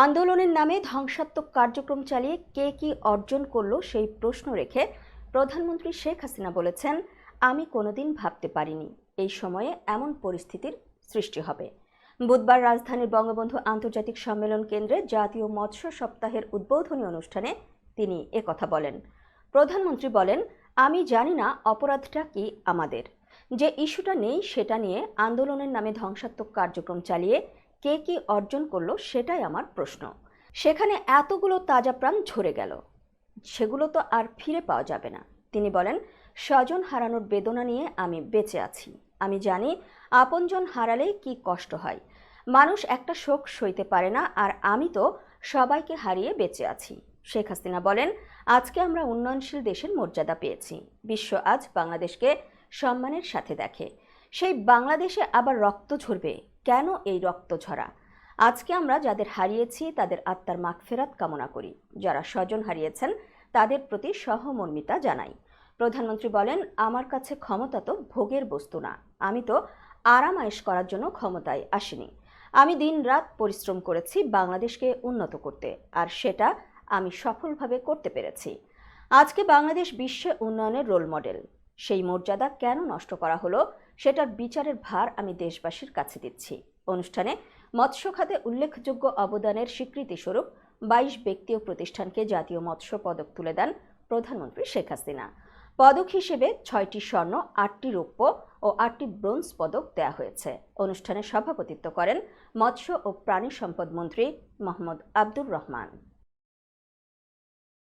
আন্দোলনের নামে ধ্বংসাত্মক কার্যক্রম চালিয়ে কে কি অর্জন করল সেই প্রশ্ন রেখে প্রধানমন্ত্রী শেখ হাসিনা বলেছেন, আমি কোনোদিন ভাবতে পারিনি, এই সময়ে এমন পরিস্থিতির সৃষ্টি হবে। বুধবার রাজধানীর বঙ্গবন্ধু আন্তর্জাতিক সম্মেলন কেন্দ্রে জাতীয় মৎস্য সপ্তাহের উদ্বোধনী অনুষ্ঠানে তিনি একথা বলেন। প্রধানমন্ত্রী বলেন, আমি জানি না অপরাধটা কি আমাদের। যে ইস্যুটা নেই সেটা নিয়ে আন্দোলনের নামে ধ্বংসাত্মক কার্যক্রম চালিয়ে কে কি অর্জন করল সেটাই আমার প্রশ্ন। সেখানে এতগুলো তাজা প্রাণ ঝরে গেল। সেগুলো তো আর ফিরে পাওয়া যাবে না। তিনি বলেন, স্বজন হারানোর বেদনা নিয়ে আমি বেঁচে আছি। আমি জানি আপনজন হারালে কি কষ্ট হয়। মানুষ একটা শোক সইতে পারে না আর আমি তো সবাইকে হারিয়ে বেঁচে আছি। শেখ হাসিনা বলেন, আজকে আমরা উন্নয়নশীল দেশের মর্যাদা পেয়েছি। বিশ্ব আজ বাংলাদেশকে সম্মানের সাথে দেখে। সেই বাংলাদেশে আবার রক্ত ঝরবে। কেন এই রক্ত ঝরা আজকে আমরা যাদের হারিয়েছি, তাদের আত্মার মাগফেরাত কামনা করি। যারা স্বজন হারিয়েছেন, তাদের প্রতি সহমর্মিতা জানাই। প্রধানমন্ত্রী বলেন, আমার কাছে ক্ষমতা তো ভোগের বস্তু না। আমি তো আরাম আয়েশ করার জন্য ক্ষমতায় আসিনি। আমি দিন রাত পরিশ্রম করেছি বাংলাদেশকে উন্নত করতে, আর সেটা আমি সফলভাবে করতে পেরেছি। আজকে বাংলাদেশ বিশ্বে উন্নয়নের রোল মডেল। সেই মর্যাদা কেন নষ্ট করা হলো, সেটার বিচারের ভার আমি দেশবাসীর কাছে দিচ্ছি। অনুষ্ঠানে মৎস্য খাতে উল্লেখযোগ্য অবদানের স্বীকৃতিস্বরূপ বাইশ ব্যক্তি ও প্রতিষ্ঠানকে জাতীয় মৎস্য পদক তুলে দেন প্রধানমন্ত্রী শেখ হাসিনা। পদক হিসেবে ছয়টি স্বর্ণ, আটটি রৌপ্য ও আটটি ব্রোঞ্জ পদক দেওয়া হয়েছে। অনুষ্ঠানে সভাপতিত্ব করেন মৎস্য ও প্রাণী সম্পদ মন্ত্রী মোহাম্মদ আব্দুর রহমান।